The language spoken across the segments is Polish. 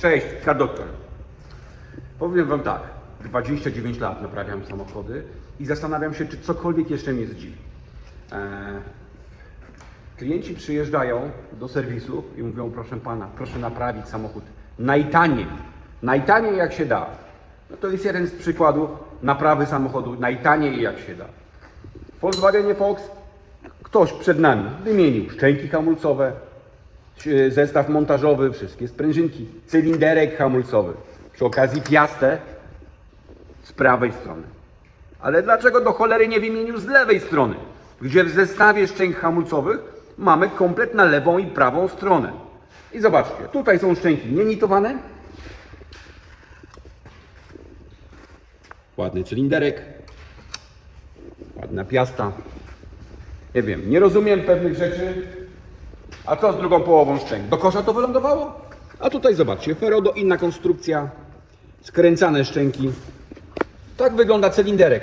Cześć, K doktor. Powiem Wam tak, 29 lat naprawiam samochody i zastanawiam się, czy cokolwiek jeszcze mnie zdziwi. Eee, klienci przyjeżdżają do serwisu i mówią, proszę Pana, proszę naprawić samochód najtaniej, najtaniej jak się da. No to jest jeden z przykładów naprawy samochodu najtaniej jak się da. W Volkswagenie Fox ktoś przed nami wymienił szczęki hamulcowe, zestaw montażowy, wszystkie sprężynki, cylinderek hamulcowy. Przy okazji piastę z prawej strony. Ale dlaczego do cholery nie wymienił z lewej strony? Gdzie w zestawie szczęk hamulcowych mamy komplet na lewą i prawą stronę. I zobaczcie, tutaj są szczęki nienitowane. Ładny cylinderek. Ładna piasta. Nie wiem, nie rozumiem pewnych rzeczy. A co z drugą połową szczęk? Do kosza to wylądowało? A tutaj zobaczcie, Ferodo, inna konstrukcja, skręcane szczęki. Tak wygląda cylinderek.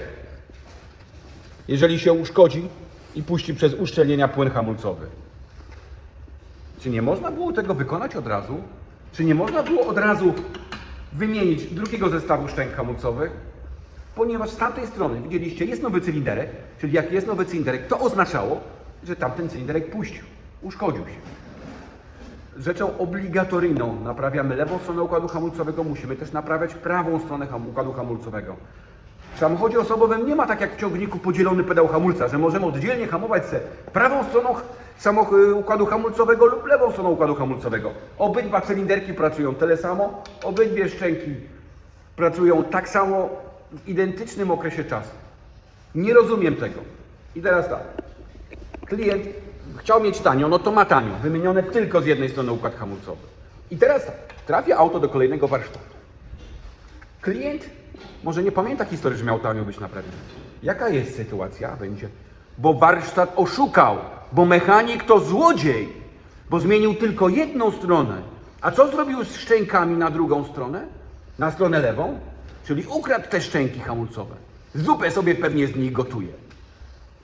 Jeżeli się uszkodzi i puści przez uszczelnienia płyn hamulcowy. Czy nie można było tego wykonać od razu? Czy nie można było od razu wymienić drugiego zestawu szczęk hamulcowych? Ponieważ z tamtej strony, widzieliście, jest nowy cylinderek, czyli jak jest nowy cylinderek, to oznaczało, że tamten cylinderek puścił, uszkodził się. Rzeczą obligatoryjną naprawiamy lewą stronę układu hamulcowego, musimy też naprawiać prawą stronę układu hamulcowego. W samochodzie osobowym nie ma tak jak w ciągniku podzielony pedał hamulca, że możemy oddzielnie hamować se prawą stroną układu hamulcowego lub lewą stroną układu hamulcowego. Obydwa cylinderki pracują tyle samo, obydwie szczęki pracują tak samo w identycznym okresie czasu. Nie rozumiem tego. I teraz tak. Klient chciał mieć tanio, no to ma tanio, wymienione tylko z jednej strony układ hamulcowy. I teraz tak, trafia auto do kolejnego warsztatu. Klient może nie pamięta historii, że miał tanio być naprawiony. Jaka jest sytuacja? Będzie, bo warsztat oszukał, bo mechanik to złodziej, bo zmienił tylko jedną stronę. A co zrobił z szczękami na drugą stronę? Na stronę lewą? Czyli ukradł te szczęki hamulcowe. Zupę sobie pewnie z nich gotuje.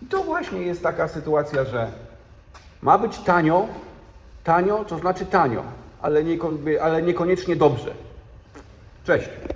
I to właśnie jest taka sytuacja, że ma być tanio, tanio to znaczy tanio, ale, ale niekoniecznie dobrze. Cześć.